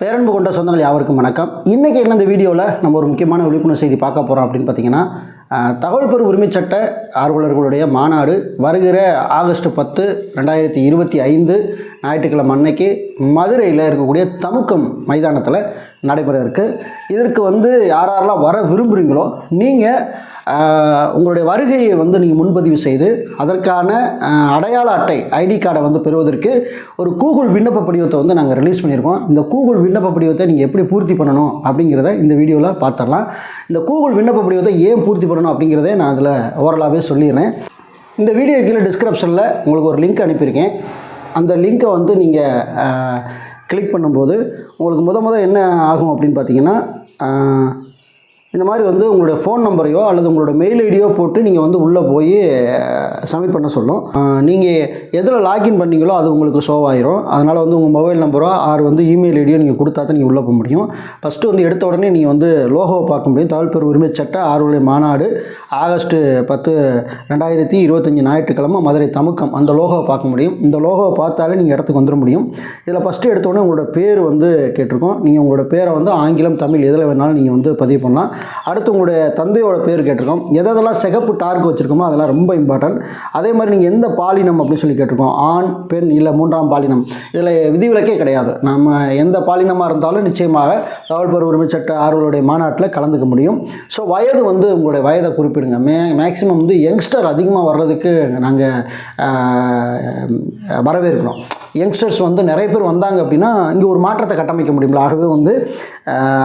பேரன்பு கொண்ட சொந்தங்கள் யாவருக்கும் வணக்கம். இன்றைக்கி என்ன இந்த வீடியோவில் நம்ம ஒரு முக்கியமான விழிப்புணர்வு செய்தி பார்க்க போகிறோம் அப்படின்னு பார்த்தீங்கன்னா தகவல் பெறும் உரிமைச்சட்ட ஆர்வலர்களுடைய மாநாடு வருகிற ஆகஸ்ட் பத்து ரெண்டாயிரத்தி இருபத்தி ஐந்து ஞாயிற்றுக்கிழமை அன்னைக்கு மதுரையில் இருக்கக்கூடிய தமுக்கம் மைதானத்தில் நடைபெற இருக்குது இதற்கு வந்து யார் யாரெல்லாம் வர விரும்புகிறீங்களோ நீங்கள் உங்களுடைய வருகையை வந்து நீங்கள் முன்பதிவு செய்து அதற்கான அடையாள அட்டை ஐடி கார்டை வந்து பெறுவதற்கு ஒரு கூகுள் விண்ணப்ப படிவத்தை வந்து நாங்கள் ரிலீஸ் பண்ணியிருக்கோம். இந்த கூகுள் விண்ணப்ப படிவத்தை நீங்கள் எப்படி பூர்த்தி பண்ணணும் அப்படிங்கிறத இந்த வீடியோவில் பார்த்துடலாம். இந்த கூகுள் விண்ணப்ப படிவத்தை ஏன் பூர்த்தி பண்ணணும் அப்படிங்கிறதே நான் அதில் ஓவரலாகவே சொல்லிடுறேன். இந்த வீடியோ கீழே டிஸ்கிரிப்ஷனில் உங்களுக்கு ஒரு லிங்க் அனுப்பியிருக்கேன். அந்த லிங்க்கை வந்து நீங்கள் கிளிக் பண்ணும்போது உங்களுக்கு முத முத என்ன ஆகும் அப்படின்னு பார்த்தீங்கன்னா இந்த மாதிரி வந்து உங்களுடைய ஃபோன் நம்பரையோ அல்லது உங்களோட மெயில் ஐடியோ போட்டு நீங்கள் வந்து உள்ளே போய் சப்மிட் பண்ண சொல்லும். நீங்கள் எதில் லாகின் பண்ணீங்களோ அது உங்களுக்கு ஷோ ஆயிரும். அதனால் வந்து உங்கள் மொபைல் நம்பரோ ஆறு வந்து இமெயில் ஐடியோ நீங்கள் கொடுத்தா தான் நீங்கள் உள்ளே போக முடியும். ஃபஸ்ட்டு வந்து எடுத்த உடனே நீங்கள் வந்து லோகோவை பார்க்க முடியும். தகவல் பெரு உரிமை சட்ட ஆர்வலை மாநாடு ஆகஸ்ட்டு பத்து ரெண்டாயிரத்தி இருபத்தஞ்சி ஞாயிற்றுக்கிழமை மதுரை தமுக்கம். அந்த லோகோவை பார்க்க முடியும். இந்த லோகோவை பார்த்தாலே நீங்கள் இடத்துக்கு வந்துட முடியும். இதில் ஃபஸ்ட்டு எடுத்தோடனே உங்களோட பேர் வந்து கேட்டிருக்கோம். நீங்கள் உங்களோட பேரை வந்து ஆங்கிலம் தமிழ் எதில் வேணாலும் நீங்கள் வந்து பதிவு பண்ணலாம். அடுத்து உங்களுடைய தந்தையோட பேர் கேட்டிருக்கோம். எதெல்லாம் சிகப்பு டார்க் வச்சுருக்கோமோ அதெல்லாம் ரொம்ப இம்பார்ட்டன்ட் அதே மாதிரி நீங்கள் எந்த பாலினம் அப்படின்னு சொல்லி கேட்டிருக்கோம். ஆண் பெண் இல்லை மூன்றாம் பாலினம். இதில் விதிவிலக்கே கிடையாது. நம்ம எந்த பாலினமாக இருந்தாலும் நிச்சயமாக தகவல் பெறும் உரிமை சட்ட ஆர்வலுடைய மாநாட்டில் கலந்துக்க முடியும். ஸோ வயது வந்து உங்களுடைய வயதை குறிப்பிடுங்க மே மேக்ஸிமம் வந்து யங்ஸ்டர் அதிகமாக வர்றதுக்கு நாங்கள் வரவேற்கிறோம். யங்ஸ்டர்ஸ் வந்து நிறைய பேர் வந்தாங்க அப்படின்னா இங்கே ஒரு மாற்றத்தை கட்டமைக்க முடியும்ல ஆகவே வந்து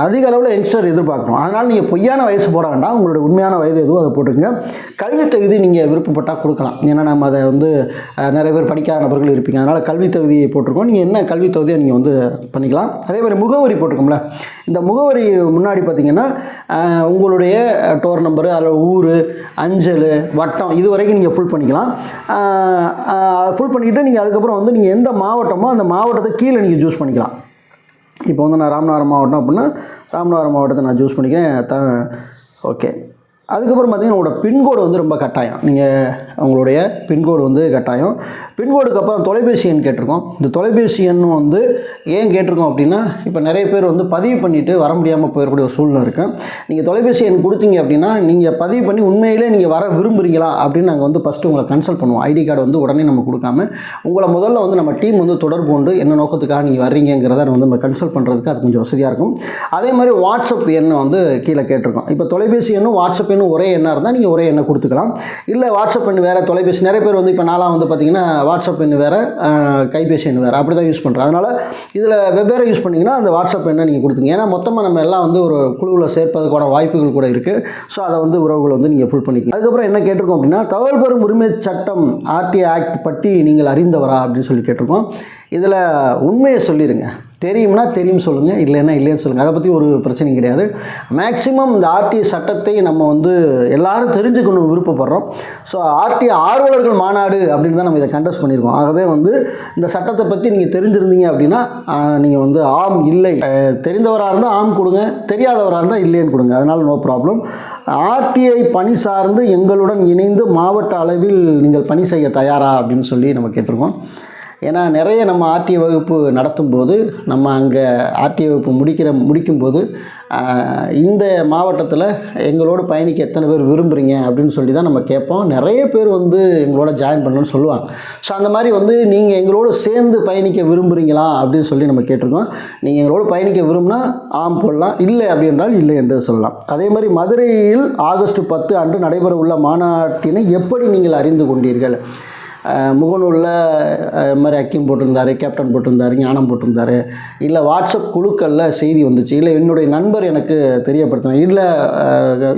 அதிக அளவில் யங்ஸ்டர் எதிர்பார்க்குறோம். அதனால் நீங்கள் பொய்யான வயசு போட வேண்டாம். உங்களுடைய உண்மையான வயது எதுவோ அதை போட்டுக்கங்க. கல்வி தகுதி நீங்கள் விருப்பப்பட்டால் கொடுக்கலாம். ஏன்னா நம்ம அதை வந்து நிறைய பேர் படிக்காத நபர்கள் இருப்பீங்க. அதனால் கல்வி தகுதியை போட்டிருக்கோம். நீங்கள் என்ன கல்வி தகுதியை நீங்கள் வந்து பண்ணிக்கலாம். அதே மாதிரி முகவரி போட்டிருக்கோம்ல. இந்த முகவரி முன்னாடி பார்த்தீங்கன்னா உங்களுடைய டோர் நம்பரு அதில் ஊர் அஞ்சல் வட்டம் இது வரைக்கும் நீங்கள் ஃபுல் பண்ணிக்கலாம். ஃபுல் பண்ணிக்கிட்டு நீங்கள் அதுக்கப்புறம் வந்து நீங்கள் எந்த மாவட்டமோ அந்த மாவட்டத்தை கீழே நீங்கள் சூஸ் பண்ணிக்கலாம். இப்போ வந்து நான் ராமநாதபுரம் மாவட்டம் அப்படின்னா ராமநாதபுரம் மாவட்டத்தை நான் சூஸ் பண்ணிக்கிறேன். த ஓகே அதுக்கப்புறம் பார்த்தீங்கன்னா உங்களோட பின்கோடு வந்து ரொம்ப கட்டாயம். நீங்கள் உங்களுடைய பின்கோடு வந்து கட்டாயம். பின்கோடுக்கு அப்புறம் தொலைபேசி எண் கேட்டிருக்கோம். இந்த தொலைபேசி எண்ணும் வந்து ஏன் கேட்டிருக்கோம் அப்படின்னா இப்போ நிறைய பேர் வந்து பதிவு பண்ணிவிட்டு வர முடியாமல் போயிடக்கூடிய ஒரு சூழ்நிலை இருக்குது நீங்கள் தொலைபேசி எண் கொடுத்தீங்க அப்படின்னா நீங்கள் பதிவு பண்ணி உண்மையிலே நீங்கள் வர விரும்புகிறீங்களா அப்படின்னு நாங்கள் வந்து ஃபஸ்ட்டு உங்களை கன்சல்ட் பண்ணுவோம். ஐடி கார்டு வந்து உடனே நம்ம கொடுக்காம உங்களை முதல்ல வந்து நம்ம டீம் வந்து தொடர்பு கொண்டு என்ன நோக்கத்துக்காக நீங்கள் வர்றீங்கிறத வந்து நம்ம கன்சல்ட் பண்ணுறதுக்கு அது கொஞ்சம் வசதியாக இருக்கும். அதே மாதிரி வாட்ஸ்அப் எண்ணை வந்து கீழே கேட்டிருக்கோம். இப்போ தொலைபேசி எண்ணும் வாட்ஸ்அப் எண்ணும் ஒரே எண்ணாக இருந்தால் நீங்கள் ஒரே எண்ணை கொடுத்துக்கலாம். இல்லை வாட்ஸ்அப் எண் வேறு தொலைபேசி நிறைய பேர் வந்து இப்போ நாளாக வந்து பார்த்தீங்கன்னா வாட்ஸ்அப் எண் வேறு கைபேசி எண் வேறு அப்படி தான் யூஸ் பண்ணுறேன் அதனால் இதில் வெவ்வேறு யூஸ் பண்ணிங்கன்னா அந்த வாட்ஸ்அப் எண்ணை நீங்கள் கொடுத்துங்க ஏன்னா மொத்தமாக நம்ம எல்லாம் வந்து ஒரு குழுவில் சேர்ப்பதற்கான வாய்ப்புகள் கூட இருக்குது ஸோ அதை வந்து உறவுகள் வந்து நீங்கள் ஃபுல் பண்ணிக்கலாம் அதுக்கப்புறம் என்ன கேட்டிருக்கோம் அப்படின்னா தகவல் பெறும் உரிமை சட்டம் ஆர்டி ஆக்ட் பற்றி நீங்கள் அறிந்தவரா அப்படின்னு சொல்லி கேட்டிருக்கோம். இதில் உண்மையை சொல்லிடுங்க தெரியும்னா தெரியும் சொல்லுங்கள் இல்லைன்னா இல்லைன்னு சொல்லுங்கள் அதை பற்றி ஒரு பிரச்சனையும் கிடையாது. மேக்ஸிமம் இந்த ஆர்டி சட்டத்தை நம்ம வந்து எல்லாரும் தெரிஞ்சுக்கணும் விருப்பப்படுறோம். ஸோ ஆர்டி ஆர்வலர்கள் மாநாடு அப்படின்னு தான் நம்ம இதை கண்டஸ்ட் பண்ணியிருக்கோம். ஆகவே வந்து இந்த சட்டத்தை பற்றி நீங்கள் தெரிஞ்சிருந்தீங்க அப்படின்னா நீங்கள் வந்து ஆம் இல்லை. தெரிந்தவராக இருந்தால் ஆம் கொடுங்க தெரியாதவராக இருந்தால் இல்லைன்னு கொடுங்க. அதனால் நோ ப்ராப்ளம் ஆர்டிஐ பணி சார்ந்து எங்களுடன் இணைந்து மாவட்ட அளவில் நீங்கள் பணி செய்ய தயாரா அப்படின்னு சொல்லி நம்ம கேட்டிருக்கோம். ஏன்னா நிறைய நம்ம ஆர்டிஏ வகுப்பு நடத்தும்போது நம்ம அங்கே ஆர்டிஏ வகுப்பு முடிக்கிற முடிக்கும்போது இந்த மாவட்டத்தில் எங்களோட பயணிக்க எத்தனை பேர் விரும்புகிறீங்க அப்படின்னு சொல்லி தான் நம்ம கேட்போம். நிறைய பேர் வந்து எங்களோட ஜாயின் பண்ணணும்னு சொல்லுவாங்க. ஸோ அந்த மாதிரி வந்து நீங்கள் எங்களோட சேர்ந்து பயணிக்க விரும்புகிறீங்களா அப்படின்னு சொல்லி நம்ம கேட்டிருக்கோம். நீங்கள் எங்களோட பயணிக்க விரும்பினா ஆம் போடலாம் இல்லை அப்படி என்றால் இல்லை என்று சொல்லலாம். அதே மாதிரி மதுரையில் ஆகஸ்ட் பத்து அன்று நடைபெற உள்ள மாநாட்டினை எப்படி நீங்கள் அறிந்து கொண்டீர்கள்? முகநூலில் இது மாதிரி அக்கிம் போட்டிருந்தாரு கேப்டன் போட்டிருந்தாரு ஞானம் போட்டிருந்தாரு. இல்லை வாட்ஸ்அப் குழுக்களில் செய்தி வந்துச்சு. இல்லை என்னுடைய நண்பர் எனக்கு தெரியப்படுத்தினார். இல்லை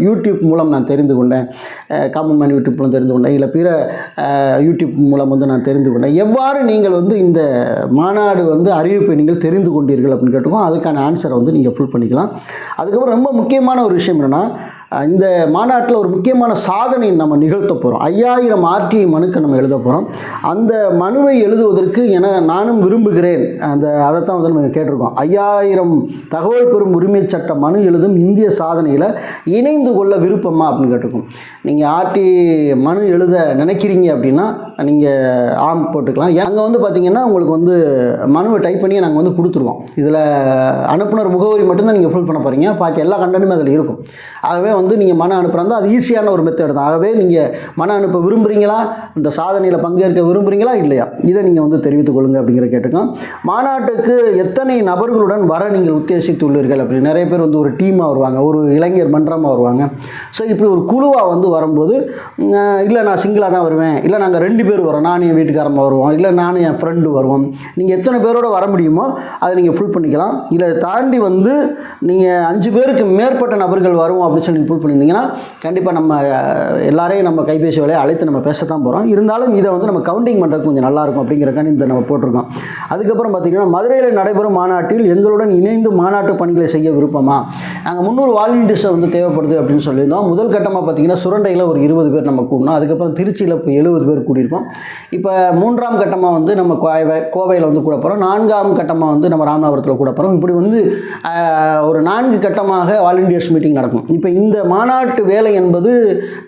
யூடியூப் மூலம் நான் தெரிந்து கொண்டேன். அஹ், காமன் மேன் யூடியூப் மூலம் தெரிந்து கொண்டேன். இல்லை பிற யூடியூப் மூலம் வந்து நான் தெரிந்து கொண்டேன். எவ்வாறு நீங்கள் வந்து இந்த மாநாடு வந்து அறிவிப்பை நீங்கள் தெரிந்து கொண்டீர்கள் அப்படின்னு கேட்டுக்கோ அதுக்கான ஆன்சரை வந்து நீங்கள் ஃபுல் பண்ணிக்கலாம். அதுக்கப்புறம் ரொம்ப முக்கியமான ஒரு விஷயம் என்னென்னா இந்த மாநாட்டில் ஒரு முக்கியமான சாதனை நம்ம நிகழ்த்த போகிறோம் ஐயாயிரம் ஆர்டிஐ மனுக்கு நம்ம எழுத போகிறோம் அந்த மனுவை எழுதுவதற்கு என நானும் விரும்புகிறேன். அந்த அதைத்தான் வந்து நம்ம கேட்டிருக்கோம். ஐயாயிரம் தகவல் பெறும் உரிமை சட்ட மனு எழுதும் இந்திய சாதனையில் இணைந்து கொள்ள விருப்பமா அப்படின்னு கேட்டிருக்கோம். நீங்கள் ஆர்டி மனு எழுத நினைக்கிறீங்க அப்படின்னா நீங்கள் ஆம் போட்டுக்கலாம். அங்கே வந்து பார்த்தீங்கன்னா உங்களுக்கு வந்து மனுவை டைப் பண்ணி நாங்கள் வந்து கொடுத்துருவோம். இதில் அனுப்புனர் முகவரி மட்டும்தான் நீங்கள் ஃபில் பண்ண போகிறீங்க பாக்கி எல்லா கண்டனுமே அதில் இருக்கும். ஆகவே வந்து நீங்கள் மன அனுப்புகிறதா அது ஈஸியான ஒரு மெத்தட் தான். ஆகவே நீங்கள் மன அனுப்ப விரும்புகிறீங்களா இந்த சாதனையில் பங்கேற்க விரும்புகிறீங்களா இல்லையா? இதை நீங்கள் வந்து தெரிவித்துக் கொள்ளுங்கள் அப்படிங்கிற கேட்டுக்கோங்க மாநாட்டுக்கு எத்தனை நபர்களுடன் வர நீங்கள் உத்தேசித்துள்ளீர்கள் அப்படி நிறைய பேர் வந்து ஒரு டீமாக வருவாங்க ஒரு இளைஞர் மன்றமாக வருவாங்க. ஸோ இப்படி ஒரு குழுவாக வந்து வரும்போது இல்லை நான் சிங்கிளாக தான் வருவேன் இல்லை நாங்கள் ரெண்டு பேர் வரோம் நானும் என் வீட்டுக்காரமாக வருவோம் இல்லை நானும் என் ஃப்ரெண்டு வருவோம். நீங்கள் எத்தனை பேரோட வர முடியுமோ அதை நீங்கள் ஃபுல் பண்ணிக்கலாம். இதை தாண்டி வந்து நீங்கள் அஞ்சு பேருக்கு மேற்பட்ட நபர்கள் வருவோம் அப்படின்னு சொல்லி பண்ணியிருந்தீங்கன்னா கண்டிப்பாக நம்ம எல்லாரையும் நம்ம கைபேசி வேலையை அழைத்து நம்ம பேசத்தான் போகிறோம் இருந்தாலும் இதை வந்து நம்ம கவுண்டிங் பண்ணுறதுக்கு கொஞ்சம் நல்லாயிருக்கும் அப்படிங்கிறக்கான இந்த நம்ம போட்டிருக்கோம். அதுக்கப்புறம் பார்த்திங்கன்னா மதுரையில் நடைபெறும் மாநாட்டில் எங்களுடன் இணைந்து மாநாட்டு பணிகளை செய்ய விருப்பமா? நாங்கள் முந்நூறு வாலண்டியர்ஸை வந்து தேவைப்படுது அப்படின்னு சொல்லியிருந்தோம். முதல் கட்டமாக பார்த்திங்கன்னா சுரண்டையில் ஒரு இருபது பேர் நம்ம கூடணும். அதுக்கப்புறம் திருச்சியில் இப்போ எழுபது பேர் கூடியிருக்கோம். இப்போ மூன்றாம் கட்டமாக வந்து நம்ம கோவை கோவையில் வந்து கூட போகிறோம் நான்காம் கட்டமாக வந்து நம்ம ராமநாதபுரத்தில் கூட போகிறோம் இப்படி வந்து ஒரு நான்கு கட்டமாக வாலண்டியர்ஸ் மீட்டிங் நடக்கும். இப்போ இந்த மாநாட்டு வேலை என்பது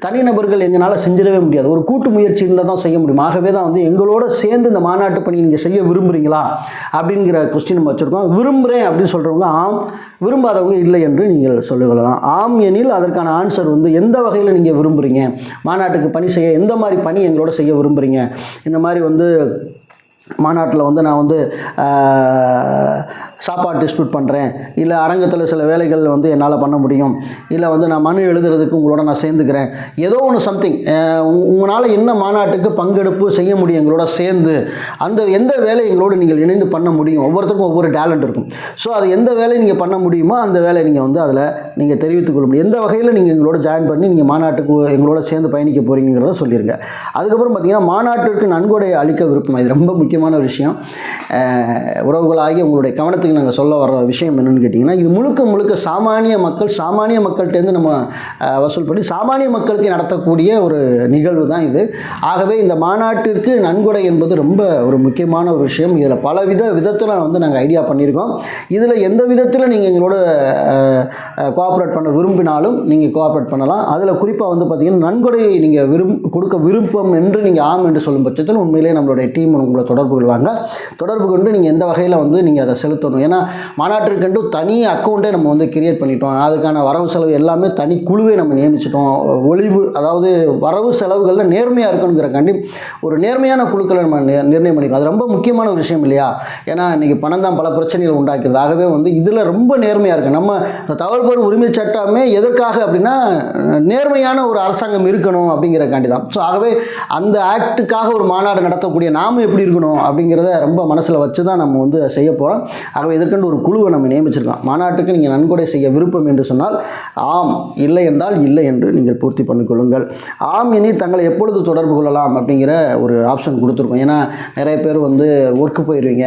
தனிநபர்கள் எங்களால் செஞ்சிடவே முடியாது. ஒரு கூட்டு முயற்சி இருந்தால் தான் செய்ய முடியும். ஆகவே தான் வந்து எங்களோட சேர்ந்து இந்த மாநாட்டு பணி நீங்கள் செய்ய விரும்புகிறீங்களா அப்படிங்கிற கொஸ்டின் நம்ம வச்சுருக்கோம். விரும்புகிறேன் அப்படின்னு சொல்கிறவங்க ஆம். விரும்பாதவங்க இல்லை என்று நீங்கள் சொல்லிக்கொள்ளலாம். ஆம் எனில் அதற்கான ஆன்சர் வந்து எந்த வகையில் நீங்கள் விரும்புகிறீங்க மாநாட்டுக்கு பணி செய்ய எந்த மாதிரி பணி எங்களோட செய்ய விரும்புகிறீங்க இந்த மாதிரி வந்து மாநாட்டில் வந்து நான் வந்து சாப்பாடு டிஸ்ட்ரிபியூட் பண்ணுறேன் இல்லை அரங்கத்தில் சில வேலைகள் வந்து என்னால் பண்ண முடியும். இல்லை வந்து நான் மனு எழுதுறதுக்கு உங்களோட நான் சேர்ந்துக்கிறேன். ஏதோ ஒன்று சம்திங் உங்களால் என்ன மாநாட்டுக்கு பங்கெடுப்பு செய்ய முடியும் எங்களோட சேர்ந்து. அந்த எந்த வேலை எங்களோடு நீங்கள் இணைந்து பண்ண முடியும்? ஒவ்வொருத்தருக்கும் ஒவ்வொரு டேலண்ட் இருக்கும். ஸோ அது எந்த வேலையை நீங்கள் பண்ண முடியுமோ அந்த வேலையை நீங்கள் வந்து அதில் நீங்கள் தெரிவித்துக் கொள்ள முடியும். எந்த வகையில் நீங்கள் எங்களோட ஜாயின் பண்ணி நீங்கள் மாநாட்டுக்கு எங்களோட சேர்ந்து பயணிக்க போகிறீங்கிறத சொல்லிடுங்க அதுக்கப்புறம் பார்த்தீங்கன்னா மாநாட்டிற்கு நன்கொடை அளிக்க விருப்பம். இது ரொம்ப முக்கியமான விஷயம். உறவுகளாகி உங்களுடைய கவனத்துக்கு நாங்கள் சொல்ல வர விஷயம் என்னென்னு கேட்டிங்கன்னா இது முழுக்க முழுக்க சாமானிய மக்கள் சாமானிய மக்கள்கிட்டேருந்து நம்ம வசூல் பண்ணி சாமானிய மக்களுக்கு நடத்தக்கூடிய ஒரு நிகழ்வு தான் இது. ஆகவே இந்த மாநாட்டிற்கு நன்கொடை என்பது ரொம்ப ஒரு முக்கியமான ஒரு விஷயம். இதில் பலவித விதத்தில் வந்து நாங்கள் ஐடியா பண்ணியிருக்கோம். இதில் எந்த விதத்தில் நீங்கள் எங்களோட கோஆப்ரேட் பண்ண விரும்பினாலும் நீங்கள் கோஆப்ரேட் பண்ணலாம். அதில் குறிப்பாக வந்து பார்த்திங்கன்னா நன்கொடையை நீங்கள் விரும் கொடுக்க விருப்பம் என்று நீங்கள் ஆம் என்று சொல்லும் பட்சத்தில் உண்மையிலே நம்மளுடைய டீம் உங்களை தொடர்பு கொள்வாங்க. தொடர்பு கொண்டு நீங்கள் எந்த வகையில் வந்து நீங்கள் அதை செலுத்தணும் ஏன்னா மாநாட்டிற்கென்று தனி அக்கௌண்ட்டே நம்ம வந்து கிரியேட் பண்ணிட்டோம். அதுக்கான வரவு செலவு எல்லாமே தனி குழுவே நம்ம நியமிச்சிட்டோம். ஒளிவு அதாவது வரவு செலவுகளில் நேர்மையாக இருக்கணுங்கிறக்காண்டி ஒரு நேர்மையான குழுக்களை நம்ம நிர்ணயம் பண்ணிக்கணும். அது ரொம்ப முக்கியமான ஒரு விஷயம் இல்லையா? ஏன்னா இன்றைக்கி பணம் தான் பல பிரச்சனைகள் உண்டாக்கிறது ஆகவே வந்து இதில் ரொம்ப நேர்மையாக இருக்குது நம்ம தகவல்பொருள் தகவல் உரிமை சட்டமே எதற்காக அப்படின்னா நேர்மையான ஒரு அரசாங்கம் இருக்கணும் அப்படிங்கிறக்காண்டி தான். ஸோ ஆகவே அந்த ஆக்டுக்காக ஒரு மாநாடு நடத்தக்கூடிய நாம எப்படி இருக்கணும் அப்படிங்கிறத ரொம்ப மனசில் வச்சு தான் நம்ம வந்து செய்ய போகிறோம் ஆகவே இதற்கென்று ஒரு குழுவை நம்ம நியமிச்சிருக்கோம் மாநாட்டுக்கு நீங்கள் நன்கொடை செய்ய விருப்பம் என்று சொன்னால் ஆம் இல்லை என்றால் இல்லை என்று நீங்கள் பூர்த்தி பண்ணிக்கொள்ளுங்கள் ஆம் இனி தங்களை எப்பொழுது தொடர்பு கொள்ளலாம் அப்படிங்கிற ஒரு ஆப்ஷன் கொடுத்துருக்கோம். ஏன்னா நிறைய பேர் வந்து ஒர்க்கு போயிடுவீங்க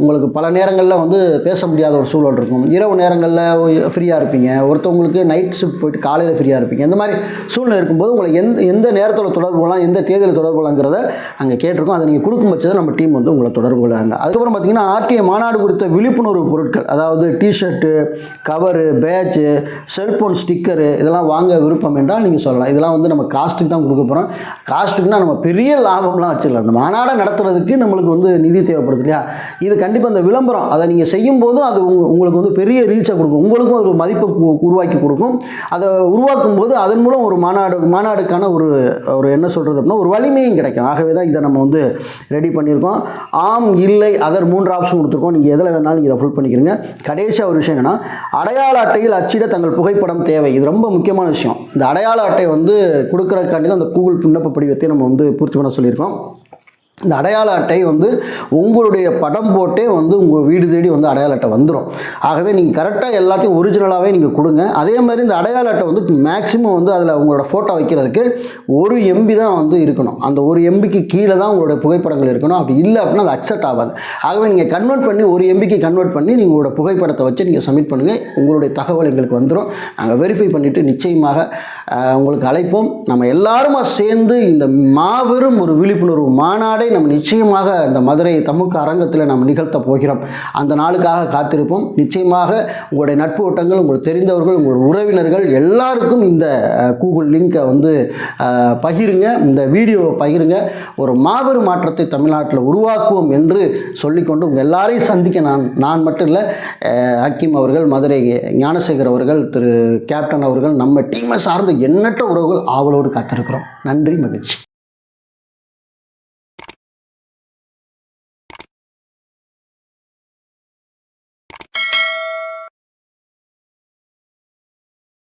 உங்களுக்கு பல நேரங்களில் வந்து பேச முடியாத ஒரு சூழல் இருக்கும். இரவு நேரங்களில் ஃப்ரீயாக இருப்பீங்க. ஒருத்தவங்களுக்கு நைட் ஷிஃப்ட் போயிட்டு காலையில் ஃப்ரீயாக இருப்பீங்க. இந்த மாதிரி சூழ்நிலை இருக்கும்போது உங்களை எந்த எந்த நேரத்தில் தொடர்பு கொள்ளலாம் எந்த தேதியில் தொடர்பு கொள்ளலாங்கிறத அங்கே கேட்டிருக்கோம். அதை நீங்கள் கொடுக்கும் பட்சத்தில் நம்ம டீம் வந்து உங்களை தொடர்பு கொள்ளாங்க அதுக்கப்புறம் பார்த்தீங்கன்னா ஆர்டிஐ மாநாடு குறித்த விழிப்புணர்வு பொருட்கள் அதாவது T-shirt cover patch cellphone sticker இதெல்லாம் வாங்க விருப்பம் என்றால் நீங்கள் சொல்லலாம். இதெல்லாம் வந்து நம்ம காஸ்ட்டுக்கு தான் கொடுக்க போகிறோம் காஸ்ட்டுக்குன்னா நம்ம பெரிய லாபம்லாம் வச்சிடலாம் இந்த மாநாடை நடத்துறதுக்கு நம்மளுக்கு வந்து நிதி தேவைப்படுது இல்லையா? இது கண்டிப்பாக இந்த விளம்பரம் அதை நீங்கள் செய்யும்போது அது உங்க- உங்களுக்கு வந்து பெரிய ரீச்சை கொடுக்கும். உங்களுக்கும் ஒரு மதிப்பை உருவாக்கி கொடுக்கும். அதை உருவாக்கும் போது அதன் மூலம் ஒரு மாநாடு மாநாடுக்கான ஒரு ஒரு என்ன சொல்கிறது அப்படின்னா ஒரு வலிமையும் கிடைக்கும். ஆகவே தான் இதை நம்ம வந்து ரெடி பண்ணியிருக்கோம். ஆம் இல்லை அதர் மூன்று ஆப்ஷன் கொடுத்துருக்கோம். நீங்கள் எதில் வேணாலும் நீங்கள் இதை ஃபுல் பண்ணிக்கிறீங்க. கடைசியாக ஒரு விஷயம் என்னென்னா அடையாள அட்டையில் அச்சிட தங்கள் புகைப்படம் தேவை. இது ரொம்ப முக்கியமான விஷயம். இந்த அடையாள அட்டை வந்து கொடுக்குறதுக்காண்டி தான் அந்த கூகுள் விண்ணப்ப படிவத்தை நம்ம வந்து பூர்த்தி பண்ண சொல்லியிருக்கோம். இந்த அடையாள அட்டை வந்து உங்களுடைய படம் போட்டே வந்து உங்கள் வீடு தேடி வந்து அடையாள அட்டை வந்துடும் ஆகவே நீங்கள் கரெக்டாக எல்லாத்தையும் ஒரிஜினலாகவே நீங்கள் கொடுங்க. அதே மாதிரி இந்த அடையாள அட்டை வந்து மேக்ஸிமம் வந்து அதில் உங்களோட ஃபோட்டோ வைக்கிறதுக்கு ஒரு எம்பி தான் வந்து இருக்கணும். அந்த ஒரு எம்பிக்கு கீழே தான் உங்களுடைய புகைப்படங்கள் இருக்கணும். அப்படி இல்லை அப்படின்னா அது அக்செப்ட் ஆகாது. ஆகவே நீங்கள் கன்வெர்ட் பண்ணி ஒரு எம்பிக்கு கன்வெர்ட் பண்ணி நீங்கள் உங்களோட புகைப்படத்தை வச்சு நீங்கள் சப்மிட் பண்ணுங்கள் உங்களுடைய தகவல் எங்களுக்கு வந்துடும் நாங்கள் வெரிஃபை பண்ணிவிட்டு நிச்சயமாக உங்களுக்கு அழைப்போம். நம்ம எல்லாருமா சேர்ந்து இந்த மாபெரும் ஒரு விழிப்புணர்வு மாநாடு நம்ம நிச்சயமாக இந்த மதுரை தமுக அரங்கத்தில் நம்ம நிகழ்த்த போகிறோம். அந்த நாளுக்காக காத்திருப்போம். நிச்சயமாக உங்களுடைய நட்பு ஓட்டங்கள் உங்களுக்கு தெரிந்தவர்கள் உங்களுடைய உறவினர்கள் எல்லாருக்கும் இந்த கூகுள் லிங்கை வந்து பகிருங்க. இந்த வீடியோவை பகிருங்க. ஒரு மாபெரும் மாற்றத்தை தமிழ்நாட்டில் உருவாக்குவோம் என்று சொல்லிக்கொண்டு உங்கள் எல்லாரையும் சந்திக்க நான் நான் மட்டும் இல்லை ஹக்கீம் அவர்கள் மதுரை ஞானசேகர் அவர்கள் திரு கேப்டன் அவர்கள் நம்ம டீமை சார்ந்த எண்ணற்ற உறவுகள் ஆவலோடு காத்திருக்கிறோம். நன்றி மகிழ்ச்சி.